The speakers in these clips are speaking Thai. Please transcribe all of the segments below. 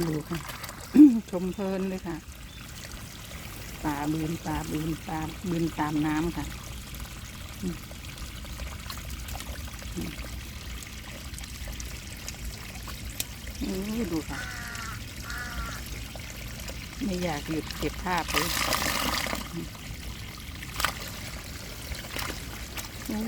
ดูค่ะ ชมเพลินเลยค่ะปลาบืนปลาบืนปลาบืนตามน้ำค่ะอืมอืมอืมดูค่ะ ไม่อยากหยุดเก็บภาพเลยโอ้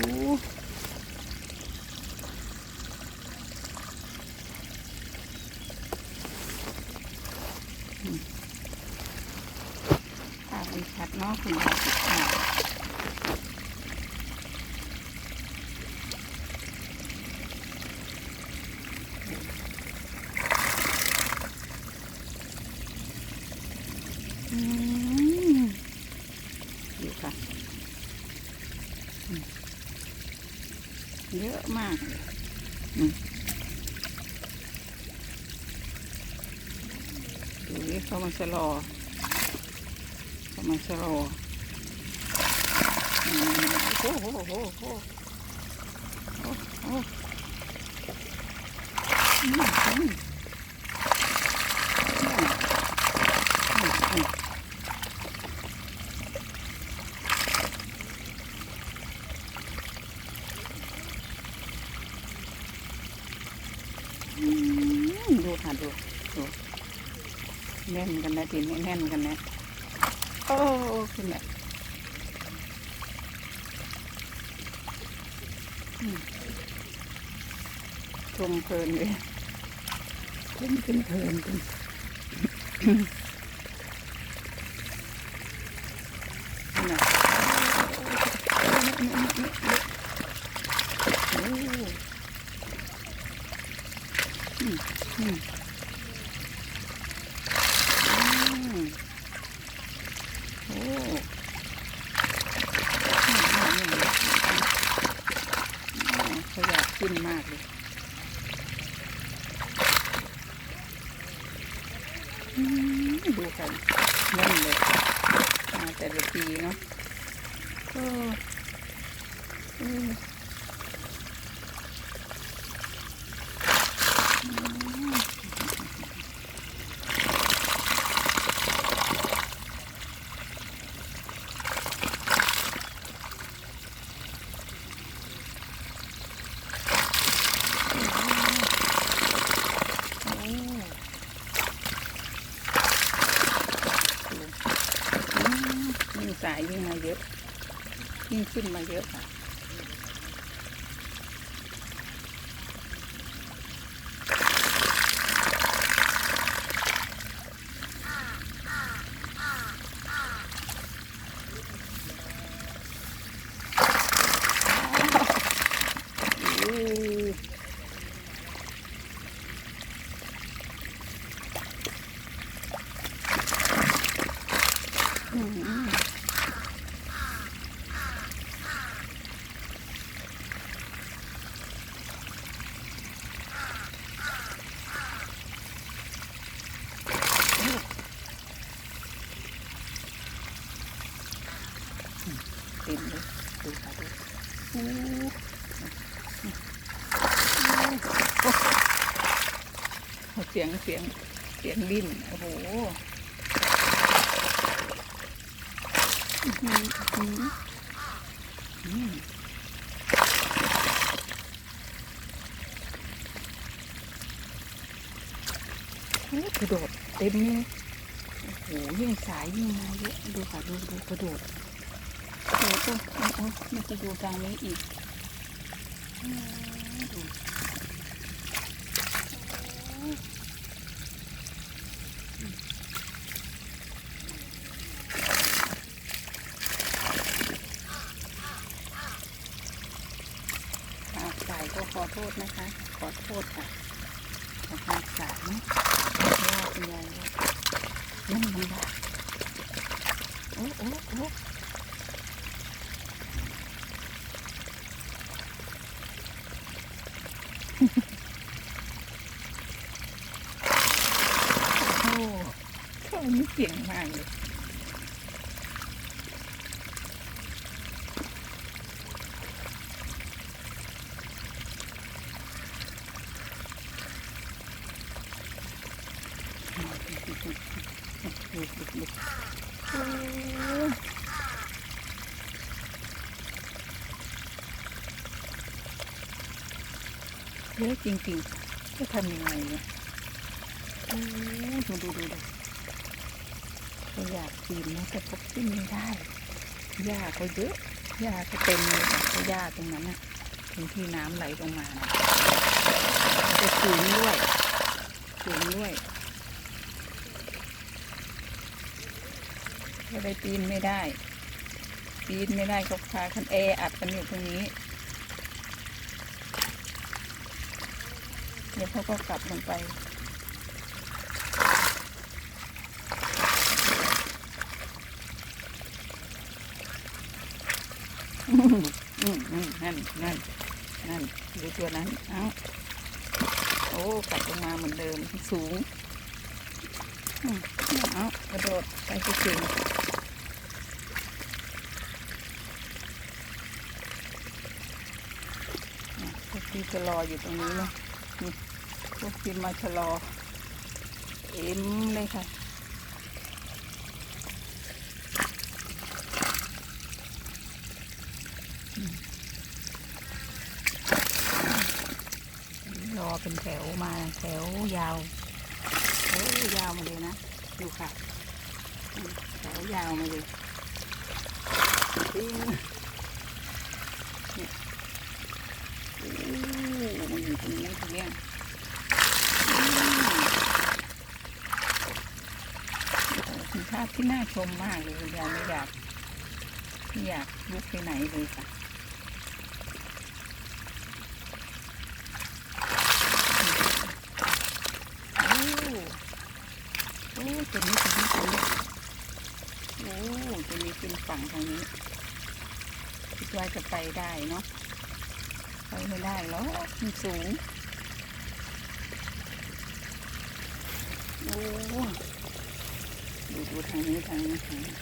ภาพมันชัด เนาะคุณยายติดภาพอืมดูค่ะอืมเยอะมากอืมดูนี่เขามาชะลอ เขามาชะลอโอ้โหโอ้โหโอ้โหโหดูค่ะดูดูแน่นกันนะทีนี้แน่นกันนะ โอ้ขึ้นแบบอืมชมเพลินเลยขึ้นขึ้นเพลินกันนี่นะโอ้ อืมอืมอืมโอ้นี่นี่นี่เขาอยากกินมากเลยอืมดูกันแน่นเลยมาแต่ละปีเนาะโอ้เอออืม โอ้อืมยิ่งสายยิ่งมาเยอะ ยิ่งขึ้นมาเยอะค่ะ อู้อืมเต็มเลยดูค่ะดูอู้โอ้ เสียงเสียงเสียงลิ้นโอ้โหอื้อหืออื้อหืออืมโอ้กระโดดเต็มเลยโอ้โหยิ่งสายยิ่งมาเยอะดูค่ะดูดูกระโดดโอ้โหโอ้โหมันจะดูทางนี้อีกดู สายก็ขอโทษนะคะ ขอโทษค่ะขอหากสายนะว่าคุณยายว่านั่นลำบากโอ้โอ้โอ้โอ้เขานี่เก่งมากเลย ดูดูดูโอ้ เยอะจริงๆ จะทำยังไงเนี่ยดูดูดูดูก็อยากปีนนะแต่พบขึ้นไม่ได้หญ้าก็เยอะหญ้าก็เต็มเลยหญ้าตรงนั้นน่ะตรงที่น้ำไหลลงมานะจะสูงด้วยสูงด้วย ก็เลยปีนไม่ได้ ปีนไม่ได้ก็พาคันแออัดกันอยู่ตรงนี้ เดี๋ยวเขาก็กลับลงไปอืมอืมนั่นนั่นนั่นดูตัวนั้น เอ้า โอ้กลับลงมาเหมือนเดิมสูง เอ้ากระโดดไปที่เก่ง เนี่ยพวกพี่จะรออยู่ตรงนี้นะนี่พวกพี่มาชะลอ เอ็มเลยค่ะ รอเป็นแถวมาแถวยาวโอ้ยาวมาเลยนะดูค่ะแถวยาวมาเลยปิ้งเนี่ยโอ้ ตรงนี้ตรงเนี้ยอืมโอ้โหเป็นภาพที่น่าชมมากเลยยายไม่อยากไม่อยากลุกไปไหนเลยค่ะโอ้โอ้ตัวนี้ตัวนี้ตัวนี้โอ้ตัวนี้เป็นฝั่งทางนี้คิดว่าจะไปได้เนาะ ไปไม่ได้หรอกมันสูงโอ้ดูดูทางนี้ทางนี้ทางนี้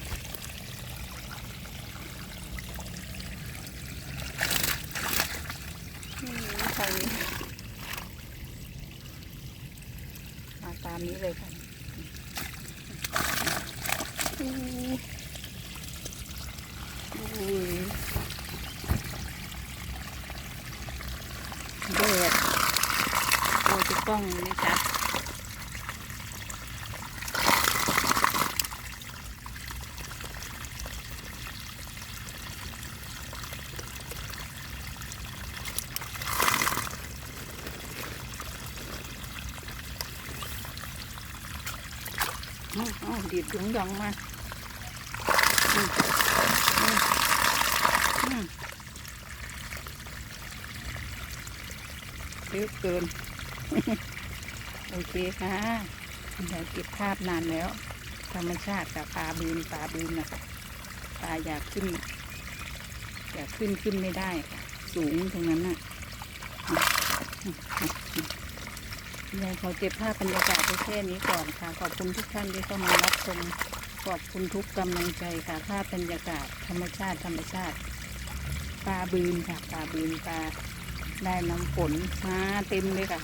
ทางนี้มาตามนี้เลยค่ะอู้อุ้ยแดดโอ้องนี่จ้ะเอาเอดีดดุงยองมาเยอะเกิน โอเคค่ะอยากเก็บภาพนานแล้ว ธรรมชาติกับปลาบืนปลาบืนนะคะปลาอยากขึ้น อยากขึ้นขึ้นไม่ได้ค่ะ สูงตรงนั้นน่ะยายขอเก็บภาพบรรยากาศไว้แค่นี้ก่อนค่ะ ขอบคุณทุกท่านที่เข้ามารับชมขอบคุณทุกกำลังใจค่ะภาพบรรยากาศธรรมชาติธรรมชาติปลาบืนค่ะปลาบืนปลาได้น้ำฝนมาเต็มเลยค่ะ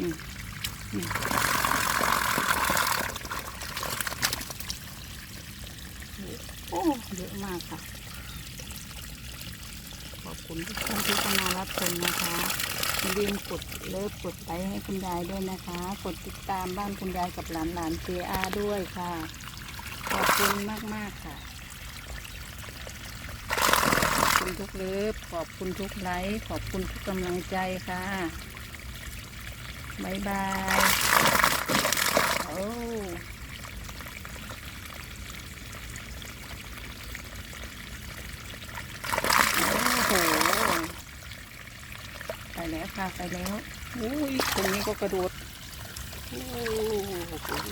อืมอืมโอ้เยอะมากค่ะ ขอบคุณทุกท่านที่เข้ามารับชมนะคะอย่าลืมกดเลิฟกดไลค์ให้คุณยายด้วยนะคะ กดติดตามบ้านคุณยายกับหลานหลานเจอาด้วยค่ะ ขอบคุณมากมากค่ะขอบคุณทุกเลิฟขอบคุณทุกไลค์ขอบคุณทุกกำลังใจค่ะ บายบายโอ้โหไปแล้วค่ะไปแล้วอุ้ยตรงนี้ก็กระโดดโอ้โห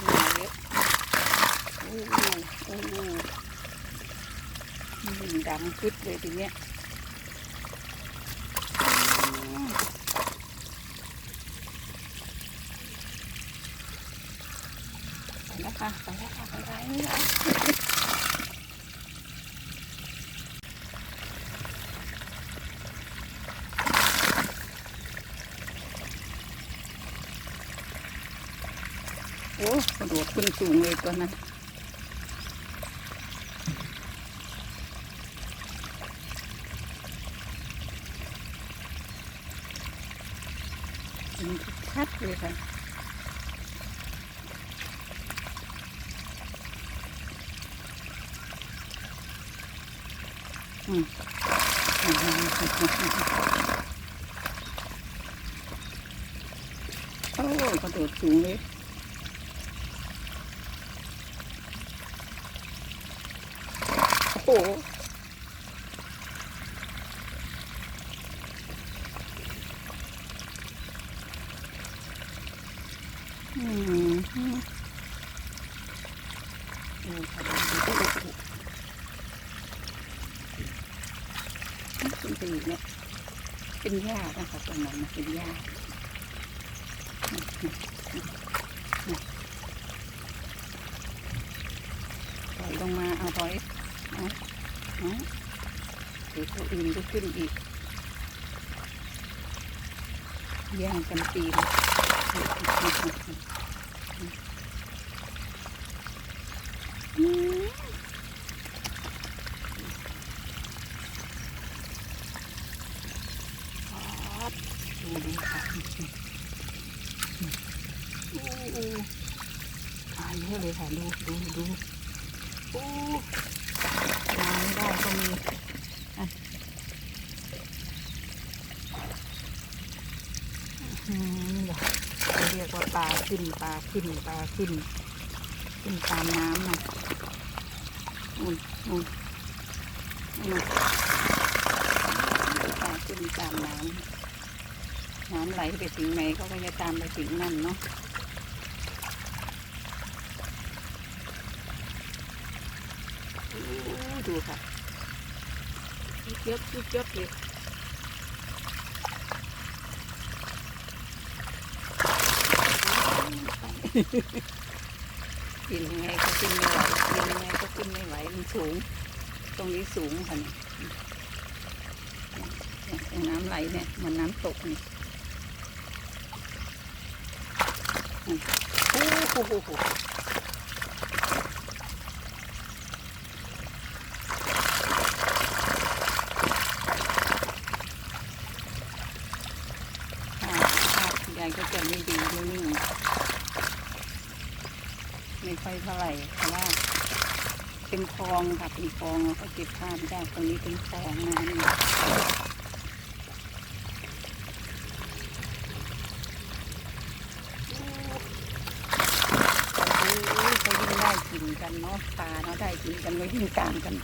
มาเยอะโอ้โหโอ้หูดำขึ้นเลยทีเนี้ย ค่ะไปแล้วค่ะไปแล้วโอ้กระโดดขึ้นสูงเลยตัวนั้นชัดเลยค่ะ โอ้กระโดดสูงเลยโอ้โหอืมดูค่ะดูดูดูดูเป็นไป อีกเนี่ย เป็นหญ้านะคะตรงนั้นนะเป็นหญ้าถอยลงมาเอาถอยเอาเอาเดี๋ยวตัวอื่นก็ขึ้นอีกแย่งกันปีนอืมครับดูดูค่ะอู้หาย เยอะเลยค่ะดูดูดูอู้มาไม่ได้ก็มีอะอืมนี่เหรอเขาเรียกว่าปลาขึ้นปลาขึ้นปลาขึ้น ขึ้นตามน้ำนะอุ้ยอุ้ยอุ้ยปลาขึ้นตามน้ำน้ำไหลไปถึงไหนเขาก็จะตามไปถึงนั่นเนาะ ดูค่ะยุบยับยุบยับเลยกินยังไงก็กินไม่ไหวกินยังไงก็กินไม่ไหวมันสูง ตรงนี้สูงค่ะเนี่ยน้ำไหลเนี่ยเหมันน้ำตกนี่โอ้โหโหโหภาพภาพยายก็จะไม่ดีไม่นิ่ง ไม่ค่อยเท่าไหร่เพราะว่าเป็นคลองค่ะเป็นคลองเราก็เก็บภาพไม่ได้ตรงนี้เป็นคลองน้ำอยู่โอ้ยเขาได้กินกันเนาะปลาเนาะได้กินกันก็ยิ่งตามกัน